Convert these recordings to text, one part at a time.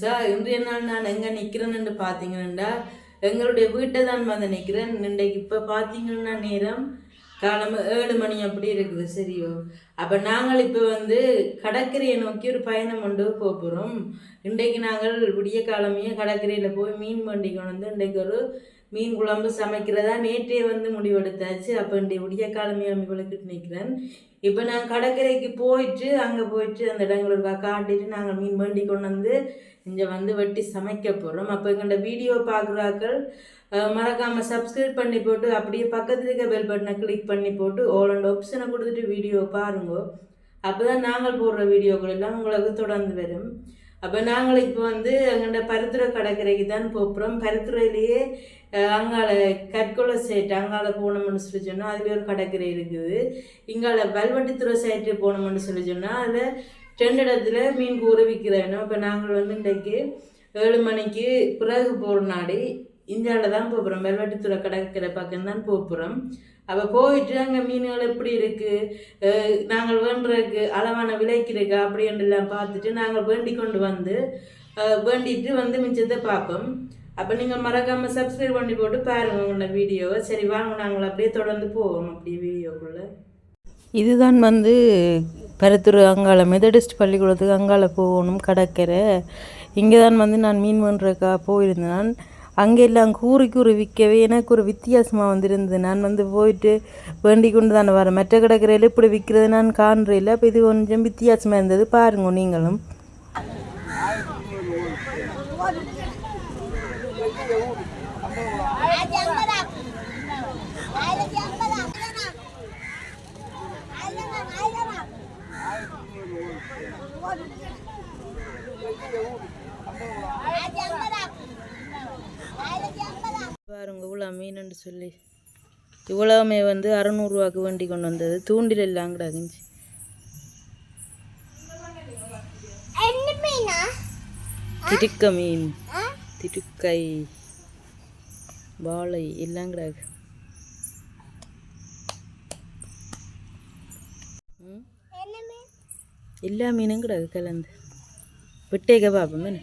Sir இன்றைய நாள் நான் எங்கே நிற்கிறேன்னு பார்த்தீங்கன்னா எங்களுடைய வீட்டை தான் வந்து நிற்கிறேன். இன்றைக்கு இப்போ பார்த்தீங்கன்னா நேரம் காலம் ஏழு மணி அப்படி இருக்குது சரியோ? அப்போ நாங்கள் இப்போ வந்து கடற்கரையை நோக்கி ஒரு பயணம் கொண்டு போக போகிறோம். இன்றைக்கு நாங்கள் விடிய காலமே கடற்கரையில் போய் மீன் வண்டி கொண்டு வந்து இன்றைக்கு ஒரு மீன் குழம்பு சமைக்கிறதா நேற்றே வந்து முடிவெடுத்தாச்சு. அப்போ இன்றைய விடிய காலமே உங்களுக்கு நிற்கிறேன். இப்போ நான் கடற்கரைக்கு போயிட்டு அங்கே போயிட்டு அந்த இடங்களுக்கு காட்டிட்டு நாங்கள் மீன் வண்டி கொண்டு வந்து இங்கே வந்து வெட்டி சமைக்க போகிறோம் அப்போ எங்கள்ட வீடியோ பார்க்குறாக்கள் மறக்காமல் சப்ஸ்கிரைப் பண்ணி போட்டு அப்படியே பக்கத்தில் இருக்க பெல் பட்டனை கிளிக் பண்ணி போட்டு ஓல் அண்ட் ஆப்ஷனை கொடுத்துட்டு வீடியோ பாருங்க. அப்போ தான் நாங்கள் போடுற வீடியோக்கள் எல்லாம் உங்களுக்கு தொடர்ந்து வரும். அப்போ நாங்கள் இப்போ வந்து எங்கள்ட பருத்துறை கடற்கரைக்கு தான் போகிறோம் பருத்துறையிலேயே அங்கால கற்கொலை சைட்டு அங்கால போனோம்னு சொல்லி சொன்னால் அதுவே ஒரு கடற்கரை இருக்குது. இங்கால வல்வட்டித்துறை சைட்டு போனோம்னு சொல்லி சொன்னால் அதில் ரெண்டு இடத்துல மீன் கூற விற்கிறேன் இப்போ நாங்கள் வந்து இன்றைக்கு ஏழு மணிக்கு பிறகு போகிற நாடி இந்தியாவில் தான் போகிறோம் வெல்வெட்டித்துறை கடற்கரை பக்கம் தான் போகிறோம் அப்போ போயிட்டு அங்கே மீன்கள் எப்படி இருக்குது நாங்கள் வேண்டுறதுக்கு அளவான விலைக்கு இருக்கா? அப்படின்றலாம் பார்த்துட்டு நாங்கள் வேண்டி கொண்டு வந்து வேண்டிட்டு வந்து மிச்சத்தை பார்ப்போம். அப்போ நீங்கள் மறக்காமல் சப்ஸ்கிரைப் பண்ணி போட்டு பாருங்கள் உங்களோட வீடியோவை சரி வாங்க நாங்கள் அப்படியே தொடர்ந்து போவோம் அப்படியே வீடியோக்குள்ளே. இதுதான் வந்து பருத்தூர் அங்கால மெதடிஸ்ட் பள்ளிக்கூடத்துக்கு அங்கால போகணும் கடற்கரை. இங்கே தான் வந்து நான் மீன் பண்ணுறக்கா போயிருந்தேன். அங்கே எல்லாம் கூறி கூறி விற்கவே எனக்கு ஒரு வித்தியாசமாக வந்திருந்தது. நான் வந்து போயிட்டு வேண்டி கொண்டு தானே வரேன் மற்ற கடற்கரையில் இப்படி விற்கிறது நான் காண்றையில் அப்போ இது கொஞ்சம் வித்தியாசமாக இருந்தது. பாருங்க நீங்களும். மீனுன்னு சொல்லி. இவ்வளவுமே வந்து அறநூறுவாக்கு வண்டி கொண்டு வந்தது. தூண்டில் எல்லாம் கூட அகிஞ்சு திருக்க மீன். திருக்கை வாழை. எல்லாம் கிடாது ம்? எல்லா மீனும் கிடாது கலந்து. விட்டேக்க பார்ப்போம் என்ன?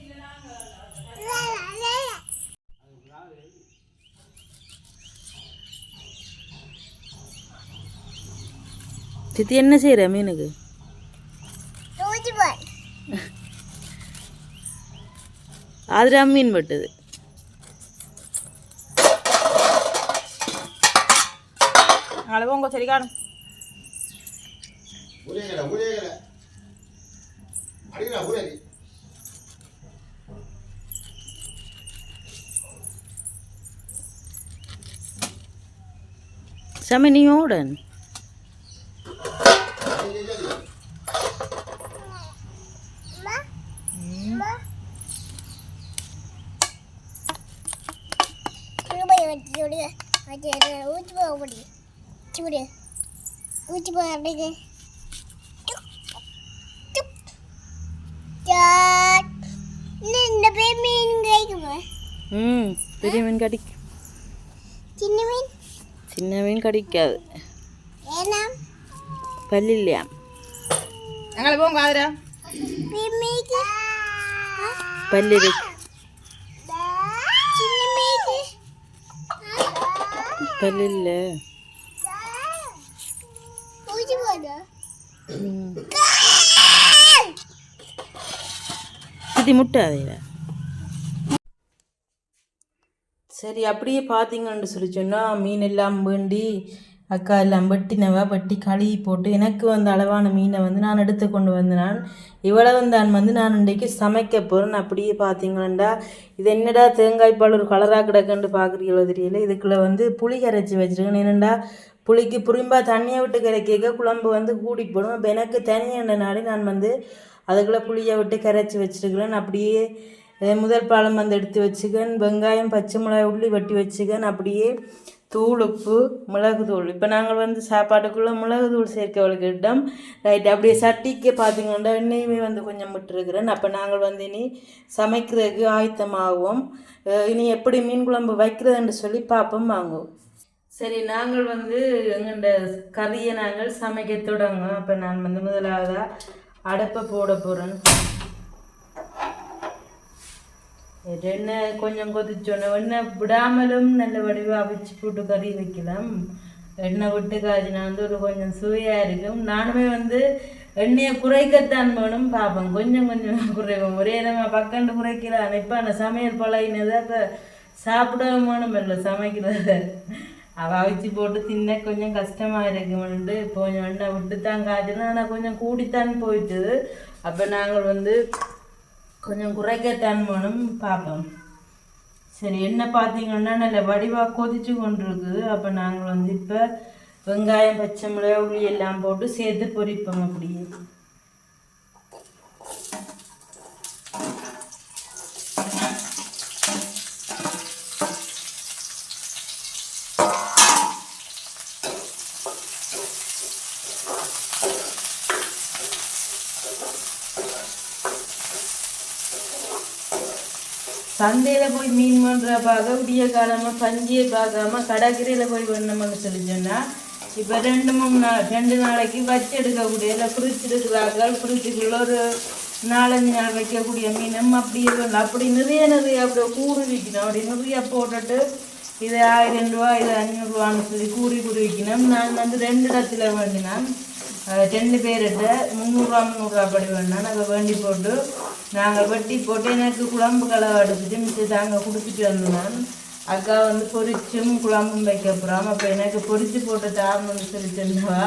சித்தி என்ன செய்கிற மீனுக்கு? ஆதிரா மீன் வெட்டுது. நாளை போங்க சரி காணும். சமனியோடன் ஊற்றி போடுறது இந்த பேர் மீன் கிடைக்குமா ம் பெரிய மீன் கடிக்கும் சின்ன மீன் சின்ன மீன் கடிக்காது ஏன்னா பல்லு இல்லையா நாளை போங்க ஆதிரா பெரிய மீனுக்கு பல்லு இருக்கு சின்ன மீனுக்கு பல்லு இல்லை ம். சித்தி முட்டை அதையில சரி அப்படியே பார்த்தீங்கன்னு சொல்லி சொன்னால் மீன் எல்லாம் வேண்டி அக்கா எல்லாம் வெட்டினவ வெட்டி கழுவி போட்டு எனக்கு வந்து அளவான மீனை வந்து நான் எடுத்து கொண்டு வந்தேன் இவ்வளவு தான் வந்து நான் இன்றைக்கு சமைக்க போகிறேன் அப்படியே பார்த்தீங்கன்னா இது என்னடா தேங்காய் பால் ஒரு கலராக கிடக்குன்னு பார்க்குறீங்களோ தெரியல. இதுக்குள்ளே வந்து புளி கரைச்சி வச்சுருக்கேன். என்னடா புளிக்கு புரிம்பா தண்ணியை விட்டு கரைக்க குழம்பு வந்து கூடி போடும். இப்போ எனக்கு தனியான நாடி நான் வந்து அதுக்குள்ளே புளியை விட்டு கரைச்சி வச்சுருக்கிறேன். அப்படியே முதல் பாலம் வந்து எடுத்து வச்சுக்கேன். வெங்காயம் பச்சை மிளகாய் உள்ளி வெட்டி வச்சுக்கேன். அப்படியே தூள் உப்பு மிளகு தூள். இப்போ நாங்கள் வந்து சாப்பாட்டுக்குள்ளே மிளகு தூள் சேர்க்கவளுக்கு இடம். ரைட் அப்படியே சட்டிக்கு பார்த்தீங்கன்னா எண்ணெயுமே வந்து கொஞ்சம் விட்டுருக்கிறேன். அப்போ நாங்கள் வந்து இனி சமைக்கிறதுக்கு ஆயத்தமாகுவோம் இனி எப்படி மீன் குழம்பு வைக்கிறதுன்னு சொல்லி பார்ப்போம் வாங்குவோம் சரி நாங்கள் வந்து எங்கள்ட கறியை நாங்கள் சமைக்க தொடங்கும் அப்போ நான் வந்து முதலாவதாக அடுப்பை போட போகிறேன் எண்ணெய் கொஞ்சம் கொதிச்சோன்னே எண்ணெய் விடாமலும் நல்ல வடிவாக அவிச்சு போட்டு கறி வைக்கலாம். எண்ணெய் விட்டு காய்ச்சினா வந்து ஒரு கொஞ்சம் சுவையாக இருக்கும். நானுமே வந்து எண்ணெயை குறைக்கத்தான் வேணும். பார்ப்பேன் கொஞ்சம் கொஞ்சம் குறைப்போம். ஒரே நம்ம பக்கண்டு குறைக்கிறான். இப்போ அந்த சமையல் பழகினதை இப்போ சாப்பிடவும் வேணும் இல்லை சமைக்கிறத. அவிச்சு போட்டு தின்ன கொஞ்சம் கஷ்டமாக இருக்குமென்ட்டு இப்போ கொஞ்சம் எண்ணெய் விட்டு தான் காய்ச்சினா ஆனால் கொஞ்சம் கூடித்தான் போயிட்டு அப்போ நாங்கள் வந்து கொஞ்சம் குறைக்கத்தான் வேணும் பார்ப்போம் சரி என்ன பார்த்தீங்கன்னா நல்ல வடிவாக கொதிச்சு கொண்டு இருக்குது அப்போ நாங்கள் வந்து இப்போ வெங்காயம் பச்சை மிளகாய் உள்ளி எல்லாம் போட்டு சேர்த்து பொரிப்போம் அப்படியே சந்தையில் போய் மீன் பண்ணுற பார்க்க விடிய காலமாக பஞ்சியை பார்க்காம கடற்கரையில் போய் பண்ணணும்னு சொல்லி சொன்னால் இப்போ ரெண்டு மூணு நாள் ரெண்டு நாளைக்கு வச்சு எடுக்கக்கூடிய இல்லை ஃப்ரிட்ஜ் இருக்கிறார்கள் ஃப்ரிட்ஜுக்குள்ள ஒரு நாலஞ்சு நாள் வைக்கக்கூடிய மீனும் அப்படியே வேணும். அப்படி நிறைய நிறைய அப்படி கூறு விற்கணும். அப்படி நிறைய போட்டுட்டு இது ஆயிரம் ரூபா இது அஞ்சூறுரூவான்னு சொல்லி கூறி கூறி விற்கணும். நான் வந்து ரெண்டு இடத்துல வேண்டினேன் ரெண்டு பேர்கிட்ட முந்நூறுரூவா முந்நூறுரூவா படி வேணா நாங்கள் வேண்டி போட்டு நாங்கள் வெட்டி போட்டு எனக்கு குழம்பு கலவை எடுத்துட்டு மிச்சம் தாங்க கொடுத்துட்டு வந்தேன் அக்கா வந்து பொரிச்சும் குழம்பும் வைக்க போகிறோம் அப்போ எனக்கு பொரிச்சு போட்டு தாரணும்னு சொல்லி சொன்னவா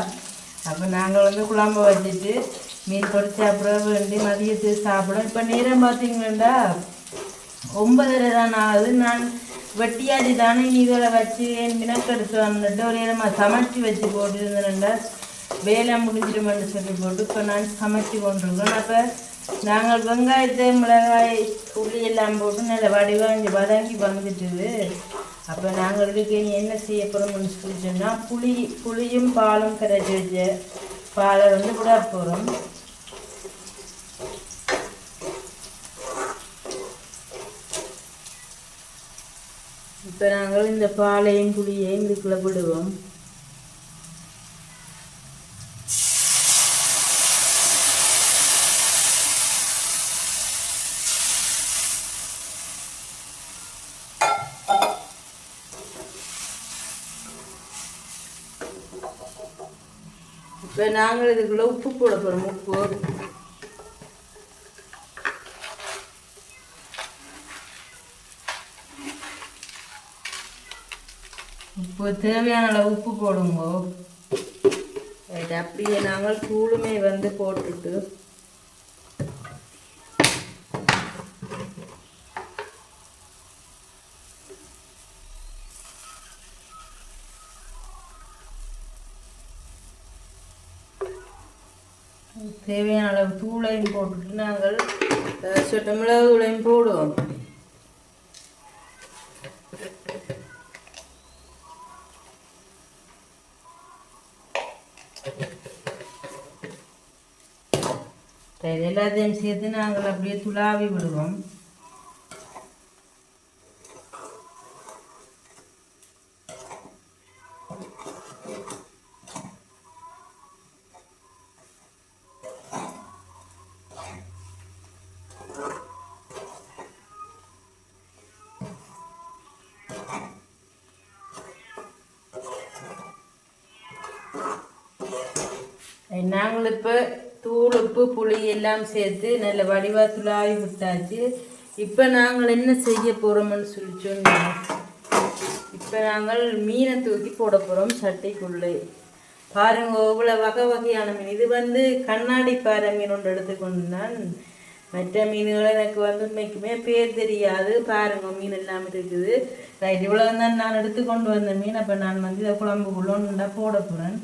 அப்போ நாங்கள் வந்து குழம்பு வச்சுட்டு மீன் பொரிச்சு அப்புறம் வேண்டி மதியத்துக்கு சாப்பிடும் இப்போ நேரம் பார்த்தீங்கன்னா ஒன்பதரை தான் ஆகுது. நான் வெட்டியாதி தானே நீ இதில் வச்சு என் மினக்கெடுத்து வந்துட்டு ஒரு நேரமாக சமைச்சு வச்சு போட்டுருந்தேன்டா வேலை முடிஞ்சிருமென்னு சொல்லி போட்டு இப்போ நான் சமைச்சு கொண்டிருக்கோம் அப்போ நாங்கள் வெங்காயத்தை மிளகாய் உள்ளி எல்லாம் போட்டு நல்ல வடிவாங்கி வதங்கி வந்துட்டுது அப்போ நாங்கள் இதுக்கு என்ன செய்ய போகிறோம்னு சொல்லி சொன்னால் புளி புளியும் பாலும் கரைச்சி வச்ச பாலை வந்து விட போகிறோம் இப்போ நாங்கள் இந்த பாலையும் புளியையும் இதுக்குள்ள விடுவோம் இப்போ நாங்கள் இதுக்குள்ளே உப்பு போட போகிறோம் உப்பு. உப்பு தேவையான அளவு உப்பு போடுங்கோ. ரைட் அப்படியே நாங்கள் தூளுமே வந்து போட்டுட்டு தேவையான அளவு தூளையும் போட்டுட்டு நாங்கள் சொட்ட மிளகு தூளையும் போடுவோம். எல்லாத்தையும் சேர்த்து நாங்கள் அப்படியே துளாவி விடுவோம். நாங்கள் இப்போ தூள் உப்பு புளி எல்லாம் சேர்த்து நல்ல வடிவாக துளாவி விட்டாச்சு இப்போ நாங்கள் என்ன செய்ய போகிறோம்னு சொல்லி சொன்னோம் இப்போ நாங்கள் மீனை தூக்கி போட போகிறோம் சட்டைக்குள்ளே. பாருங்க இவ்வளோ வகை வகையான மீன். இது வந்து கண்ணாடி பாறை மீன் ஒன்று எடுத்துக்கொண்டு நான் மற்ற மீன்கள் எனக்கு வந்து உண்மைக்குமே பேர் தெரியாது. பாருங்க மீன் எல்லாம் இருக்குது. ரைட் இவ்வளோ தான் நான் எடுத்துக்கொண்டு வந்த மீன். அப்போ நான் வந்து இதை குழம்புக்குள்ள ஒன்று போட போகிறேன்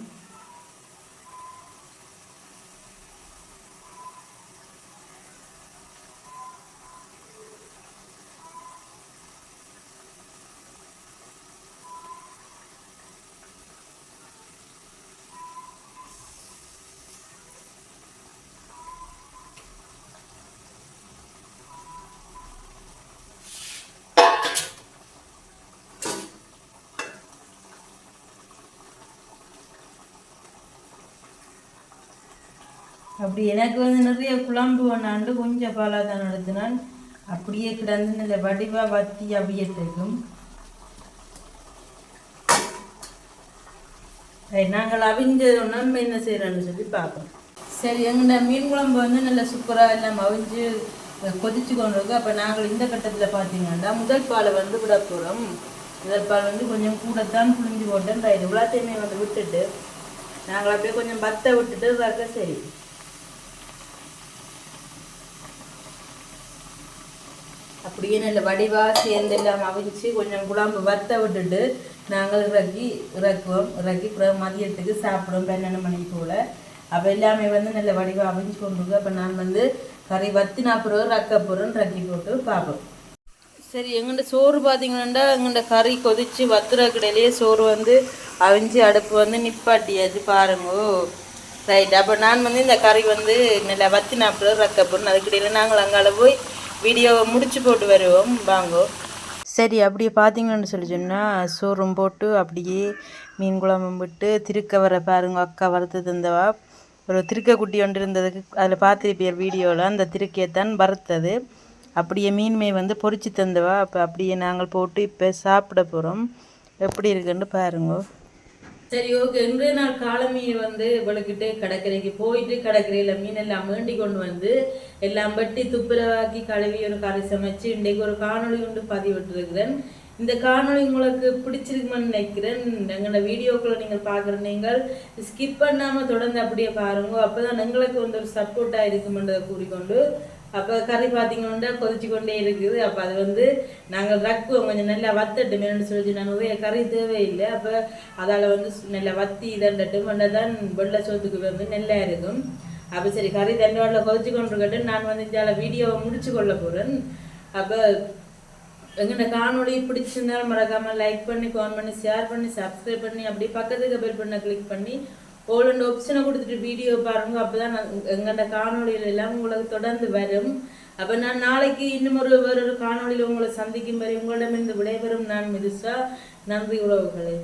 அப்படி எனக்கு வந்து நிறைய குழம்பு ஒன்றாண்டு கொஞ்சம் பாலாக தான் நடத்தினான். அப்படியே கிடந்து நல்ல வடிவா வத்தி அப்படியே சரி, நாங்கள் அவிஞ்ச நம்ம என்ன செய்யறோம்னு சொல்லி பார்ப்போம். சரி எங்கள்ட மீன் குழம்பு வந்து நல்லா சூப்பராக எல்லாம் அவிஞ்சு கொதிச்சு கொண்டு இருக்கோம் அப்போ நாங்கள் இந்த கட்டத்தில் பார்த்தீங்கன்னா முதல் பாலை வந்து விட போகிறோம் முதல் பால் வந்து கொஞ்சம் கூடத்தான் புளிஞ்சு போட்டேன். ரைட் இவ்வளோத்தையுமே வந்து விட்டுட்டு நாங்கள் அப்படியே கொஞ்சம் பத்தை விட்டுட்டு பார்க்க சரி. அப்படியே நல்ல வடிவா சேர்ந்து எல்லாம் அவிச்சு கொஞ்சம் குழம்பு வத்த விட்டுட்டு நாங்கள் இறக்கி இறக்குவோம். இறக்கி பிறகு மதியத்துக்கு சாப்பிடுவோம் பன்னெண்டு மணி போல். அப்போ எல்லாமே வந்து நல்ல வடிவாக அவிஞ்சு கொண்டு அப்போ நான் வந்து கறி வத்தினா பிறகு ரக்க போகிறோம் ரக்கி போட்டு பார்ப்போம். சரி எங்கள்ட சோறு பார்த்தீங்கன்னா எங்கள்ட கறி கொதிச்சு வத்துறக்கிடையிலேயே சோறு வந்து அவிஞ்சு அடுப்பு வந்து நிப்பாட்டியாச்சு பாருங்கோ. ரைட் அப்போ நான் வந்து இந்த கறி வந்து நல்லா வத்தினா பிறகு ரக்க அதுக்கிடையில நாங்கள் அங்கால போய் வீடியோவை முடிச்சு போட்டு வருவோம். வாங்கோ. சரி அப்படியே பார்த்தீங்கன்னு சொல்லி சொன்னால் சோறும் போட்டு அப்படியே மீன் குழம்பும் விட்டு திருக்க வர பாருங்க அக்கா வறுத்து தந்தவா ஒரு திருக்க குட்டி ஒன்று இருந்ததுக்கு அதில் பார்த்துருப்பியர் வீடியோவில் அந்த திருக்கையத்தான் வறுத்தது. அப்படியே மீன்மை வந்து பொறிச்சு தந்தவா. அப்போ அப்படியே நாங்கள் போட்டு இப்போ சாப்பிட போகிறோம் எப்படி இருக்குன்னு பாருங்க. சரி ஓகே இன்றைய நாள் காலமீன் வந்து இவளுக்கிட்டே கடற்கரைக்கு போயிட்டு கடற்கரையில் மீன் எல்லாம் வேண்டி கொண்டு வந்து எல்லாம் வெட்டி துப்புரவாக்கி கழுவி ஒரு கரை சமைச்சு இன்றைக்கு ஒரு காணொளி கொண்டு பதிவிட்டிருக்கிறேன். இந்த காணொளி உங்களுக்கு பிடிச்சிருக்குமென்னு நினைக்கிறேன். எங்களோட வீடியோக்களை நீங்கள் பார்க்குற நீங்கள் ஸ்கிப் பண்ணாமல் தொடர்ந்து அப்படியே பாருங்க. அப்போ தான் எங்களுக்கு வந்து ஒரு சப்போர்ட்டாக இருக்குமென்றதை கூறிக்கொண்டு அப்போ கறி பார்த்தீங்கன்னா கொதிச்சு கொண்டே இருக்குது. அப்போ அது வந்து நாங்கள் ரக்குவோம் கொஞ்சம் நல்லா வத்தட்டுமேனு சொல்லி நான் நிறைய கறி தேவையில்லை. அப்போ அதால் வந்து நல்லா வத்தி இதண்டட்டும். தான் வெள்ளை சோத்துக்கு வந்து நல்லா இருக்கும் அப்போ சரி கறி தண்ணோட கொதிச்சு கொண்டிருக்கட்டும். நான் வந்து இந்த வீடியோவை முடிச்சு கொள்ள போகிறேன் அப்போ எங்கள்ட காணொளி பிடிச்சிருந்தாலும் மறக்காமல் லைக் பண்ணி கமெண்ட் பண்ணி ஷேர் பண்ணி சப்ஸ்கிரைப் பண்ணி அப்படி பக்கத்துக்கு பெல் பண்ண கிளிக் பண்ணி ஓல் ஆப்ஷனை கொடுத்துட்டு வீடியோ பாருங்க. அப்பதான் நான் எங்கள்ட காணொளியில எல்லாம் உங்களுக்கு தொடர்ந்து வரும். அப்ப நான் நாளைக்கு இன்னும் ஒரு வேறொரு காணொலியில் உங்களை சந்திக்கும் வரை உங்களிடமிருந்து விடைபெறும் நான் மிதுசா. நன்றி உறவுகளே.